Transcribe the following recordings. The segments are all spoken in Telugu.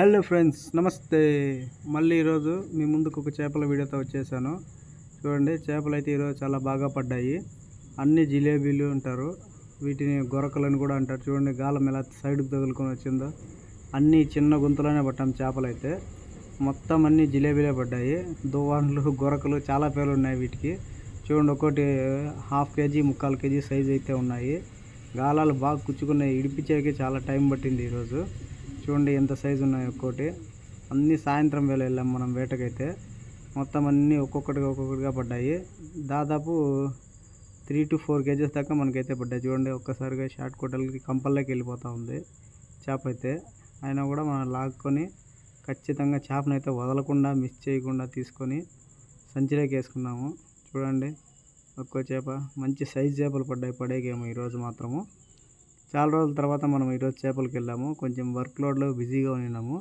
హలో ఫ్రెండ్స్ నమస్తే. మళ్ళీ ఈరోజు మీ ముందుకు ఒక చేపల వీడియోతో వచ్చేసాను. చూడండి చేపలు అయితే ఈరోజు చాలా బాగా పడ్డాయి. అన్ని జిలేబీలు అంటారు వీటిని గొరకలని కూడా అంటారు. చూడండి గాలం ఎలా సైడ్కి తగులుకొని వచ్చిందో. అన్ని చిన్న గుంతలోనే పట్టాం చేపలు అయితే. మొత్తం అన్ని జిలేబీలే పడ్డాయి. దువ్వాన్లు గొరకలు చాలా పేర్లు ఉన్నాయి వీటికి. చూడండి ఒకటి హాఫ్ కేజీ ముక్కాలు కేజీ సైజ్ అయితే ఉన్నాయి. గాలాలు బాగా కుచ్చుకున్నాయి. ఇడిపించేకి చాలా టైం పట్టింది ఈరోజు. చూడండి ఎంత సైజు ఉన్నాయి ఒక్కోటి. అన్నీ సాయంత్రం వేళ వెళ్ళాం మనం వేటకైతే. మొత్తం అన్నీ ఒక్కొక్కటిగా ఒక్కొక్కటిగా పడ్డాయి. దాదాపు త్రీ టు ఫోర్ కేజెస్ దాకా మనకైతే పడ్డాయి. చూడండి ఒక్కసారిగా షార్ట్ కొట్టలకి కంపల్లోకి వెళ్ళిపోతూ ఉంది చేప అయితే. అయినా కూడా మనం లాక్కొని ఖచ్చితంగా చేపను అయితే వదలకుండా మిస్ చేయకుండా తీసుకొని సంచిలోకి వేసుకున్నాము. చూడండి ఒక్కో చేప. మంచి సైజ్ చేపలు పడ్డాయి పడేకేమో ఈరోజు మాత్రము. చాలా రోజుల తర్వాత మనం ఈరోజు చేపలకి వెళ్ళాము. కొంచెం వర్క్ లోడ్లో బిజీగా ఉన్నాము.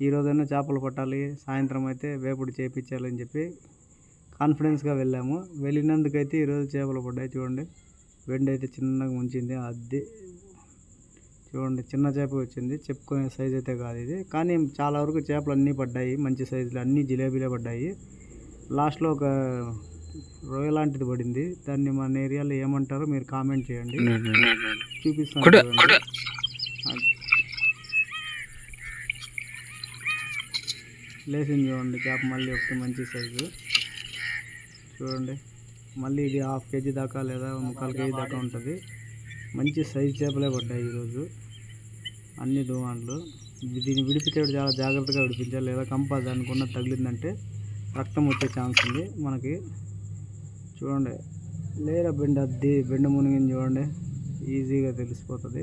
ఈ రోజైనా చేపలు పట్టాలి. సాయంత్రం అయితే వేపుడు చేపించాలని చెప్పి కాన్ఫిడెన్స్గా వెళ్ళాము. వెళ్ళినందుకైతే ఈరోజు చేపలు పడ్డాయి. చూడండి వెండి అయితే చిన్నగా ఉంచింది అది చూడండి చిన్న చేప వచ్చింది. చెప్పుకునే సైజ్ అయితే కాదు ఇది. కానీ చాలా వరకు చేపలు అన్నీ పడ్డాయి. మంచి సైజులో అన్నీ జిలేబీలే పడ్డాయి. లాస్ట్లో ఒక రొయ్య లాంటిది పడింది. దాన్ని మన ఏరియాలో ఏమంటారో మీరు కామెంట్ చేయండి. చూపిస్తాను చూడండి. అది. లేచింది చూడండి చేప మళ్ళీ ఒకటి మంచి సైజు. చూడండి మళ్ళీ ఇది హాఫ్ కేజీ దాకా లేదా ముక్కాలు కేజీ దాకా ఉంటుంది. మంచి సైజ్ చేపలే పడ్డాయి ఈరోజు. అన్ని దువాన్లు దీన్ని విడిపించేటప్పుడు చాలా జాగ్రత్తగా విడిపించాలి. లేదా కంప దానికి ఉన్న తగిలిందంటే రక్తం వచ్చే ఛాన్స్ ఉంది. మనకి చూడండి. లేరా బెండ అద్ది బెండ మునిగింది చూడండి. ఈజీగా తెలిసిపోతుంది.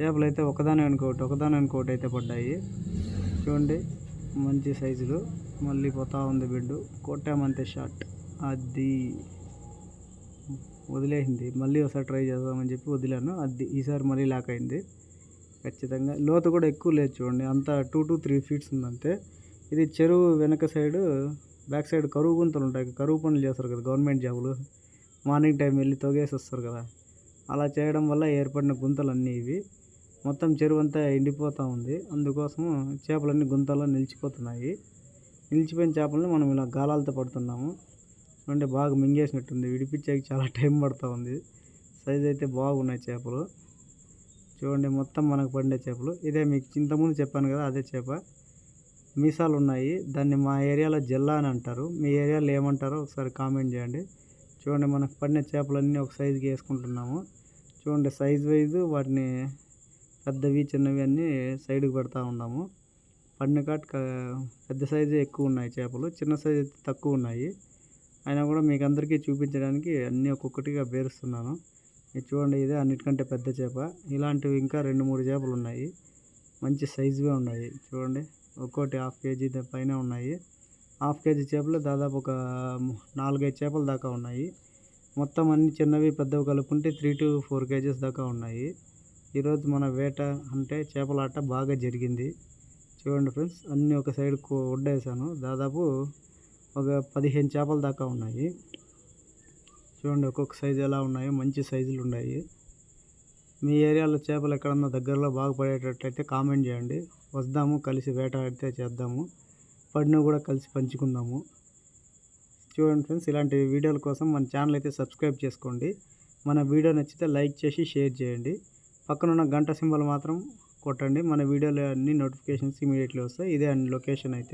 చేపలు అయితే ఒకదాని వెనుకోటి ఒకదాని వెనుకోటి అయితే పడ్డాయి. చూడండి మంచి సైజులు. మళ్ళీ పోతా ఉంది బెడ్. కొట్టామంతే షార్ట్ అది వదిలేసింది. మళ్ళీ ఒకసారి ట్రై చేద్దామని చెప్పి వదిలాను. అది ఈసారి మళ్ళీ లాక్ అయింది. ఖచ్చితంగా. లోతు కూడా ఎక్కువ లేదు చూడండి. అంత టూ టు త్రీ ఫీట్స్ ఉందంతే. ఇది చెరువు వెనక సైడు బ్యాక్ సైడ్ కరువు గుంతలు ఉంటాయి. కరువు పనులు చేస్తారు కదా గవర్నమెంట్ జాబులు. మార్నింగ్ టైం వెళ్ళి తొగేసి వస్తారు కదా. అలా చేయడం వల్ల ఏర్పడిన గుంతలు అన్నీ ఇవి. మొత్తం చెరువంతా ఎండిపోతూ ఉంది. అందుకోసం చేపలన్నీ గుంతల్లో నిలిచిపోతున్నాయి. నిలిచిపోయిన చేపలను మనం ఇలా గాలాలతో పడుతున్నాము. అంటే బాగా మింగేసినట్టుంది. విడిపించేకి చాలా టైం పడుతూ ఉంది. సైజ్ అయితే బాగున్నాయి చేపలు. చూడండి మొత్తం మనకు పండే చేపలు. ఇదే మీకు ఇంతకుముందు చెప్పాను కదా అదే చేప. మీసాలు ఉన్నాయి దాన్ని మా ఏరియాలో జిల్లా అని అంటారు. మీ ఏరియాలో ఏమంటారో ఒకసారి కామెంట్ చేయండి. చూడండి మనకు పడిన చేపలన్నీ ఒక సైజుకి వేసుకుంటున్నాము. చూడండి సైజ్ వైజ్ వాటిని పెద్దవి చిన్నవి అన్నీ సైడ్కి పెడతా ఉన్నాము. పడిన కాట్ పెద్ద సైజు ఎక్కువ ఉన్నాయి చేపలు. చిన్న సైజు అయితే తక్కువ ఉన్నాయి. అయినా కూడా మీకు అందరికీ చూపించడానికి అన్నీ ఒక్కొక్కటిగా బేరుస్తున్నాను. మీరు చూడండి ఇదే అన్నిటికంటే పెద్ద చేప. ఇలాంటివి ఇంకా రెండు మూడు చేపలు ఉన్నాయి మంచి సైజుగా ఉన్నాయి. చూడండి. ఒక్కోటి హాఫ్ కేజీ పైన ఉన్నాయి. హాఫ్ కేజీ చేపలు దాదాపు ఒక నాలుగైదు చేపలు దాకా ఉన్నాయి. మొత్తం అన్ని చిన్నవి పెద్దవి కలుపుకుంటే త్రీ టు ఫోర్ కేజెస్ దాకా ఉన్నాయి. ఈరోజు మన వేట అంటే చేపల ఆట బాగా జరిగింది. చూడండి ఫ్రెండ్స్ అన్నీ ఒక సైడ్ వడ్డేసాను దాదాపు ఒక పదిహేను చేపల దాకా ఉన్నాయి. చూడండి ఒక్కొక్క సైజు ఎలా ఉన్నాయో మంచి సైజులు ఉన్నాయి. మీ ఏరియాలో చేపలు ఎక్కడన్నా దగ్గరలో బాగా పడేటట్లయితే కామెంట్ చేయండి. వద్దాము కలిసి వేటాడితే చేద్దాము. పడిన కూడా కలిసి పంచుకుందాము. చూడండి ఫ్రెండ్స్ ఇలాంటి వీడియోల కోసం మన ఛానల్ అయితే సబ్స్క్రైబ్ చేసుకోండి. మన వీడియో నచ్చితే లైక్ చేసి షేర్ చేయండి. పక్కనున్న గంట సింబల్ మాత్రం కొట్టండి. మన వీడియోలో అన్ని నోటిఫికేషన్స్ ఇమీడియట్లీ వస్తాయి. ఇదే అండ్ లొకేషన్ అయితే.